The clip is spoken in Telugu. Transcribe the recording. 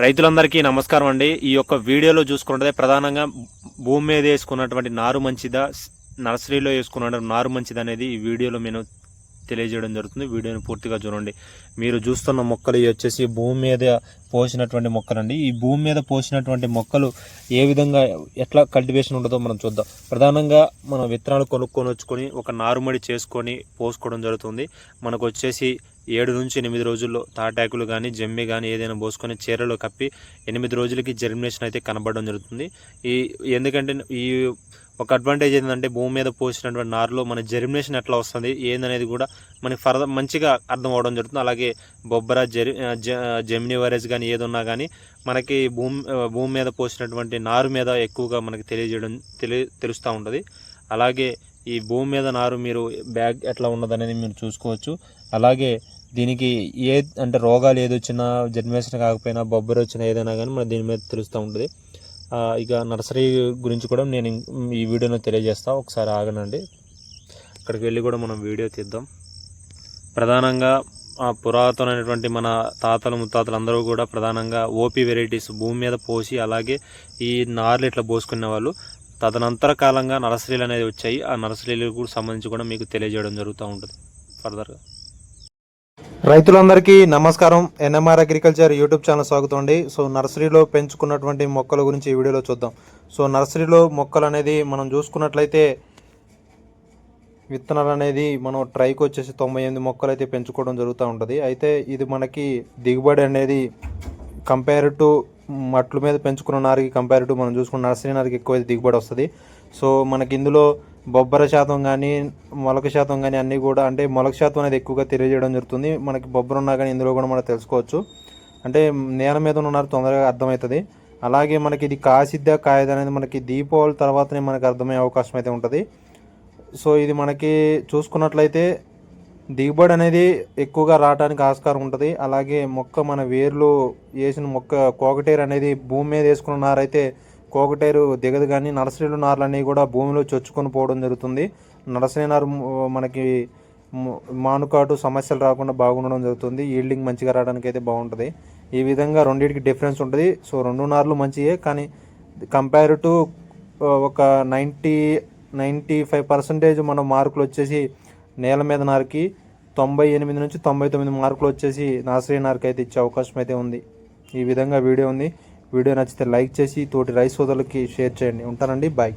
రైతులందరికీ నమస్కారం అండి. ఈ యొక్క వీడియోలో చూసుకుంటే ప్రధానంగా భూమి మీద వేసుకున్నటువంటి నారు మంచిదా నర్సరీలో వేసుకున్న నారు మంచిదా అనేది ఈ వీడియోలో నేను తెలియజేయడం జరుగుతుంది. వీడియోని పూర్తిగా చూడండి. మీరు చూస్తున్న మొక్కలు వచ్చేసి భూమి మీద పోసినటువంటి మొక్కలండి. ఈ భూమి మీద పోసినటువంటి మొక్కలు ఏ విధంగా ఎట్లా కల్టివేషన్ ఉంటుందో మనం చూద్దాం. ప్రధానంగా మనం విత్తనాలు కొనుక్కొని వచ్చుకొని ఒక నారుమడి చేసుకొని పోసుకోవడం జరుగుతుంది. మనకు వచ్చేసి ఏడు నుంచి ఎనిమిది రోజుల్లో తాటాకులు కానీ జమ్మి కానీ ఏదైనా పోసుకొని చీరలో కప్పి ఎనిమిది రోజులకి జర్మినేషన్ అయితే కనబడడం జరుగుతుంది. ఈ ఎందుకంటే ఈ ఒక అడ్వాంటేజ్ ఏంటంటే భూమి మీద పోసినటువంటి నారులో మన జర్మినేషన్ ఎట్లా వస్తుంది ఏందనేది కూడా మనకి ఫర్దర్ మంచిగా అర్థం అవడం జరుగుతుంది. అలాగే బొబ్బర జరి జెమిని వైరస్ కానీ ఏదున్నా కానీ మనకి భూమి భూమి మీద పోసినటువంటి నారు మీద ఎక్కువగా మనకి తెలియజేయడం తెలి తెలుస్తూ ఉంటుంది. అలాగే ఈ భూమి మీద నారు మీరు బ్యాగ్ ఎట్లా ఉన్నదనేది మీరు చూసుకోవచ్చు. అలాగే దీనికి ఏ అంటే రోగాలు ఏది వచ్చినా జన్మేషన్ కాకపోయినా బొబ్బరి వచ్చినా ఏదైనా కానీ మన దీని మీద తెలుస్తూ ఉంటుంది. ఇక నర్సరీ గురించి కూడా నేను ఇం- ఈ వీడియోలో తెలియజేస్తా. ఒకసారి ఆగనండి. అక్కడికి వెళ్ళి కూడా మనం వీడియో తీద్దాం. ప్రధానంగా ఆ పురాతనమైనటువంటి మన తాతలు ముత్తాతలు అందరూ కూడా ప్రధానంగా ఓపీ వెరైటీస్ భూమి మీద పోసి అలాగే ఈ నార్లు ఇట్లా పోసుకునే వాళ్ళు తదనంతర కాలంగా నర్సరీలు అనేది వచ్చాయి. ఆ నర్సరీలకు కూడా సంబంధించి కూడా మీకు తెలియజేయడం జరుగుతూ ఉంటుంది. ఫర్దర్గా రైతులందరికీ నమస్కారం. ఎన్ఎంఆర్ అగ్రికల్చర్ యూట్యూబ్ ఛానల్ స్వాగతం అండి. సో నర్సరీలో పెంచుకున్నటువంటి మొక్కల గురించి ఈ వీడియోలో చూద్దాం. సో నర్సరీలో మొక్కలు అనేది మనం చూసుకున్నట్లయితే విత్తనాలు అనేది మనం ట్రైకి వచ్చేసి తొంభై ఎనిమిది మొక్కలు అయితే పెంచుకోవడం జరుగుతూ ఉంటుంది. అయితే ఇది మనకి దిగుబడి అనేది కంపేర్ టు మట్ల మీద పెంచుకున్న నారికి కంపేర్ టు మనం చూసుకున్న నర్సరీ నారికి ఎక్కువ దిగుబడి వస్తుంది. సో మనకి ఇందులో బొబ్బర శాతం కానీ మొలక శాతం కానీ అన్నీ కూడా అంటే మొలక శాతం అనేది ఎక్కువగా తెలియజేయడం జరుగుతుంది. మనకి బొబ్బర ఉన్నా కానీ ఇందులో కూడా మనం తెలుసుకోవచ్చు. అంటే నేల మీద ఉన్నారు తొందరగా అర్థమవుతుంది. అలాగే మనకి ఇది కాసిద్దా కాయదా అనేది మనకి దీపావళి తర్వాతనే మనకి అర్థమయ్యే అవకాశం అయితే ఉంటుంది. సో ఇది మనకి చూసుకున్నట్లయితే దిగుబడి అనేది ఎక్కువగా రావడానికి ఆస్కారం ఉంటుంది. అలాగే మొక్క మన వేర్లు వేసిన మొక్క కోకటేరు అనేది భూమి మీద వేసుకున్న నారైతే కోకటేరు దిగదు కానీ నర్సరీలు నార్లు అనేవి కూడా భూమిలో చొచ్చుకొని పోవడం జరుగుతుంది. నర్సరీ నారు మనకి మానుకాటు సమస్యలు రాకుండా బాగుండడం జరుగుతుంది. ఈల్డింగ్ మంచిగా రావడానికి అయితే బాగుంటుంది. ఈ విధంగా రెండింటికి డిఫరెన్స్ ఉంటుంది. సో రెండు నార్లు మంచియే కానీ కంపేర్ టు ఒక నైంటీ నైంటీ ఫైవ్ పర్సెంటేజ్ మన మార్కులు వచ్చేసి నేల మీద నారికి తొంభై ఎనిమిది నుంచి తొంభై తొమ్మిది మార్కులు వచ్చేసి నాశ్రీ నార్కి అయితే ఇచ్చే అవకాశం అయితే ఉంది. ఈ విధంగా వీడియో ఉంది. వీడియో నచ్చితే లైక్ చేసి తోటి రైస్ సోదరులకి షేర్ చేయండి. ఉంటానండి. బాయ్.